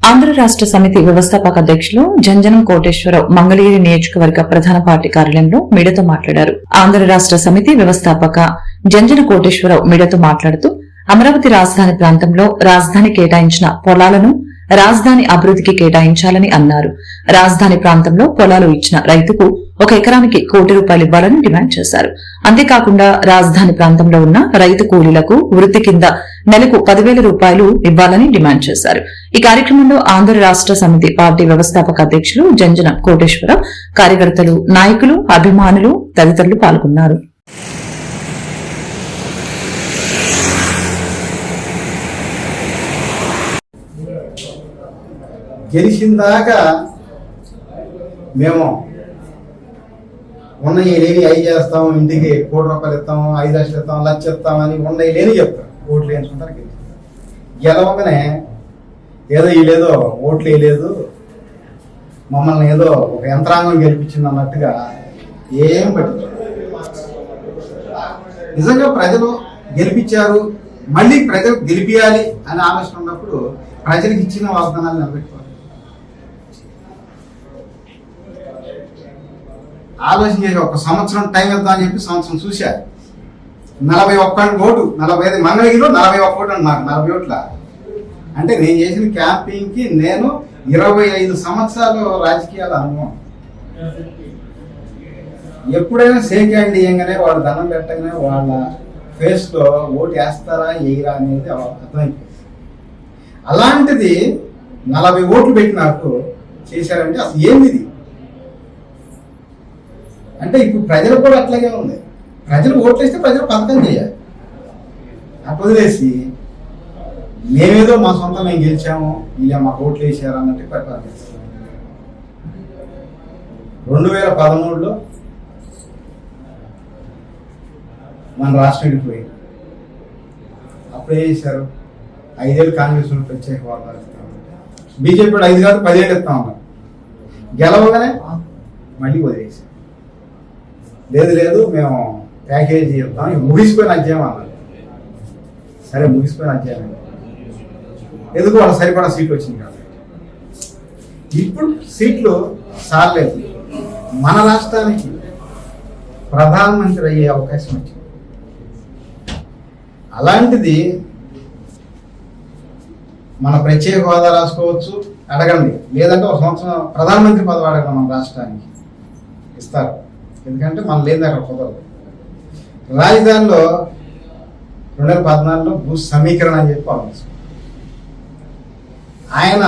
ఆంధ్ర రాష్ట్ర సమితి వ్యవస్థాపక అధ్యక్షులు జంజనం కోటేశ్వరరావు మంగళగిరి నియోజకవర్గ ప్రధాన పార్టీ కార్యాలయంలో మీడియాతో మాట్లాడారు. ఆంధ్ర రాష్ట్ర సమితి వ్యవస్థాపక జంజన కోటేశ్వరరావు మీడియాతో మాట్లాడుతూ అమరావతి రాజధాని ప్రాంతంలో రాజధాని కేటాయించిన పొలాలను రాజధాని అభివృద్ధికి కేటాయించాలని అన్నారు. రాజధాని ప్రాంతంలో పొలాలు ఇచ్చిన రైతుకు ఒక ఎకరానికి కోటి రూపాయలు ఇవ్వాలని డిమాండ్ చేశారు. అంతేకాకుండా రాజధాని ప్రాంతంలో ఉన్న రైతు కూలీలకు వృత్తి కింద నెలకు పదివేల రూపాయలు ఇవ్వాలని డిమాండ్ చేశారు. ఈ కార్యక్రమంలో ఆంధ్ర రాష్ట్ర సమితి పార్టీ వ్యవస్థాపక అధ్యక్షులు జంజన కోటేశ్వరరావు కార్యకర్తలు నాయకులు అభిమానులు తదితరులు పాల్గొన్నారు. గెలిచిన దాకా మేము ఉన్నాయి లేని అవి చేస్తాం ఇంటికి కోటి రూపాయలు ఇస్తాం ఐదు లక్షలు ఇస్తాం లక్ష ఇస్తాం అని ఉన్నాయి లేని చెప్తాం ఓట్లు వేయించుకుంటారు గెలవగానే ఏదో లేదో ఓట్లు వేయలేదు మమ్మల్ని ఏదో ఒక యంత్రాంగం గెలిపించింది అన్నట్టుగా ఏం పట్టించు నిజంగా ప్రజలు గెలిపించారు మళ్ళీ ప్రజలు గెలిపియాలి అని ఆలోచన ఉన్నప్పుడు ప్రజలకు ఇచ్చిన వాగ్దానాలు నిలబెట్టుకోవాలి. ఆలోచన చేసి ఒక సంవత్సరం టైం ఇద్దాం అని చెప్పి సంవత్సరం చూశారు. నలభై ఒక్క ఓటు నలభై ఐదు మంగళగిరిలో నలభై ఒక్క ఓటు అన్నారు నలభై ఓట్ల. అంటే నేను చేసిన క్యాంపింగ్కి నేను ఇరవై ఐదు సంవత్సరాలు రాజకీయాల అనుభవం. ఎప్పుడైనా సేక్ హ్యాండ్ ఇయ్యంగానే వాళ్ళు ధనం పెట్టగానే వాళ్ళ ఫేస్లో ఓటు వేస్తారా వేయరా అనేది అర్థమైపోయింది. అలాంటిది నలభై ఓట్లు పెట్టి నాకు చేశారంటే అసలు ఏంది ఇది? అంటే ఇప్పుడు ప్రజలు కూడా అట్లాగే ఉంది. ప్రజలు ఓట్లు వేస్తే ప్రజలు పథకం చేయాలి. అటు వదిలేసి మేమేదో మా సొంతం మేము గెలిచాము ఇలా మాకు ఓట్లు వేసారు అన్నట్టు పరిపాలన రెండు వేల పదమూడులో మన రాష్ట్రం పోయింది అప్పుడు ఏం చేశారు? ఐదేళ్ళు కాంగ్రెస్ వాళ్ళు ప్రత్యేక హోదా బీజేపీ ఐదు కాదు పదిహేడు ఇస్తా ఉన్నారు గెలవగానే మళ్ళీ వదిలేసారు లేదు లేదు మేము ప్యాకేజీ ఇద్దాం ఇక ముగిసిపోయిన అధ్యాయం అన్నారు. సరే ముగిసిపోయిన అధ్యాయం. ఎందుకు వాళ్ళ సరిపడా సీట్ వచ్చింది కాబట్టి ఇప్పుడు సీట్లు సార్లేదు. మన రాష్ట్రానికి ప్రధానమంత్రి అయ్యే అవకాశం వచ్చింది. అలాంటిది మన ప్రత్యేక హోదా రాసుకోవచ్చు అడగండి. లేదంటే ఒక సంవత్సరం ప్రధానమంత్రి పదవి అడగండి మన రాష్ట్రానికి. ఇస్తారు. ఎందుకంటే మనం లేదు అక్కడ కుదరదు. రాజధానిలో రెండు వేల పద్నాలుగులో భూ సమీకరణ అని చెప్పి ఆలోచన ఆయన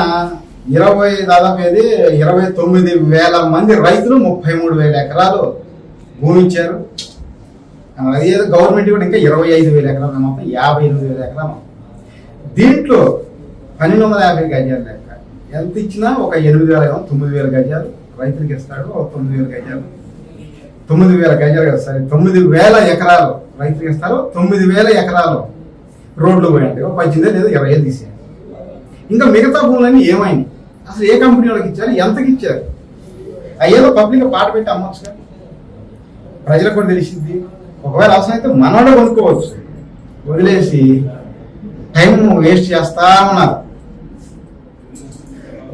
ఇరవై దాదాపు ఏది ఇరవై తొమ్మిది వేల మంది రైతులు ముప్పై మూడు వేల ఎకరాలు భూమి ఇచ్చారు అది ఏదో గవర్నమెంట్ కూడా ఇంకా ఇరవై ఐదు వేల ఎకరాలు మొత్తం యాభై ఎనిమిది వేల ఎకరాలు దీంట్లో పన్నెండు వందల యాభై గజాలు లెక్క. ఎంత ఇచ్చినా ఒక ఎనిమిది వేల తొమ్మిది వేల గజాలు రైతులకు ఇస్తాడు ఒక తొమ్మిది వేల గజాలు. తొమ్మిది వేల గజాలు కదా సరే? తొమ్మిది వేల ఎకరాలు రైతులు ఇస్తారు. తొమ్మిది వేల ఎకరాలు రోడ్లు పోయండి. పద్దెనిమిది లేదా ఇరవై ఐదు తీసేయండి. ఇంకా మిగతా భూములన్నీ ఏమైంది? అసలు ఏ కంపెనీ వాళ్ళకి ఇచ్చారు? ఎంతకి ఇచ్చారు? అయ్యేదో పబ్లిక్ పాట పెట్టి అమ్మొచ్చుగా ప్రజలకు కూడా తెలిసింది. ఒకవేళ అవసరం అయితే మనోడే కొనుక్కోవచ్చు. వదిలేసి టైం వేస్ట్ చేస్తా ఉన్నారు.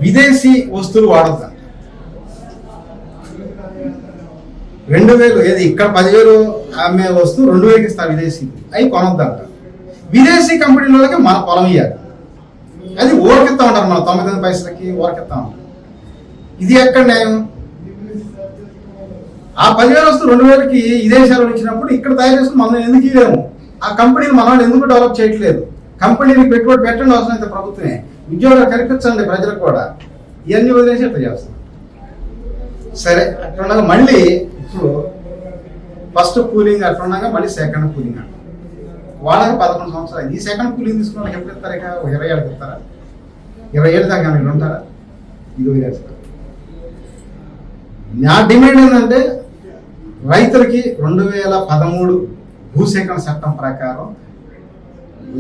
విదేశీ వస్తువులు వాడద్దు? రెండు వేలు ఏది ఇక్కడ పదివేలు ఆమె వస్తువు రెండు వేలకి ఇస్తా విదేశీ. అవి కొనొద్దంట. విదేశీ కంపెనీల వాళ్ళకి మన పొలం ఇవ్వాలి అది ఓరకెత్తా ఉంటారు మన తొంభై తొమ్మిది పైసలకి ఓరకెత్తా ఉంటారు. ఇది ఎక్కడ న్యాయం? ఆ పదివేలు వస్తువు రెండు వేలకి విదేశాలు ఇచ్చినప్పుడు ఇక్కడ తయారు చేసుకుని మనం ఎందుకు ఇవ్వలేము? ఆ కంపెనీలు మన వాళ్ళు ఎందుకు డెవలప్ చేయట్లేదు? కంపెనీని పెట్టుబడి పెట్టండి అవసరం అయితే ప్రభుత్వమే. ఉద్యోగాలు కల్పించండి ప్రజలకు కూడా. ఇవన్నీ వదిలేసి ఎట్లా చేస్తాం సరే అట్లా మళ్ళీ ఇప్పుడు ఫస్ట్ కూలింగ్ అట్లుండగా మళ్ళీ సెకండ్ కూలింగ్ అంట. వాళ్ళకి పదకొండు సంవత్సరాలు ఈ సెకండ్ కూలింగ్ తీసుకున్న వాళ్ళకి ఎప్పుడు ఇస్తారు ఇక? ఇరవై ఏళ్ళకి ఇస్తారా? ఇరవై ఏళ్ళు దాకా వీళ్ళు ఉంటారా? ఇది వదిలేస్తారు నా డిమాండ్ ఏంటంటే రైతులకి రెండు వేల పదమూడు భూసేకరణ చట్టం ప్రకారం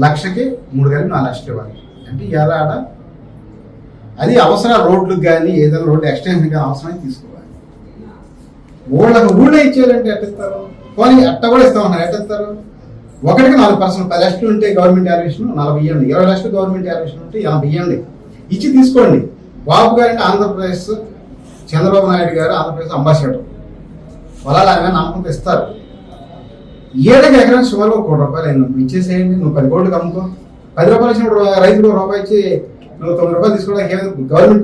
లక్షకి మూడు కలిపి నాలుగు లక్షలు ఇవ్వాలి. అంటే ఎలా అది అవసరం రోడ్లకు కానీ ఏదైనా రోడ్డు ఎక్స్టెన్షన్ కానీ అవసరమని తీసుకోవాలి ఊళ్ళకు ఊళ్ళో ఇచ్చేయాలంటే ఎట్ట ఇస్తారు? పోనీ అట్ట కూడా ఇస్తామన్నారు. ఎట్ట ఇస్తారు? ఒకటికి నాలుగు పర్సెంట్ పది లక్షలు ఉంటే గవర్నమెంట్ యాల్వేషన్ నలభై ఇవ్వండి. ఇరవై లక్షలు గవర్నమెంట్ యాల్వేషన్ ఉంటే ఎనభై ఇవ్వండి. ఇచ్చి తీసుకోండి. బాబు గారికి ఆంధ్రప్రదేశ్ చంద్రబాబు నాయుడు గారు ఆంధ్రప్రదేశ్ అంబాసిడర్. పొలాలు ఆయన నమ్మకంతో ఇస్తారు ఏడాది ఎకరం సుమారు ఒక కోటి రూపాయలు అయింది. నువ్వు ఇచ్చేసేయండి. నువ్వు పది కోట్లు అమ్ముకో పది రూపాయలు ఇచ్చినప్పుడు రైతులు రూపాయి ఇచ్చి నువ్వు తొమ్మిది రూపాయలు తీసుకోవడానికి ఏమైనా గవర్నమెంట్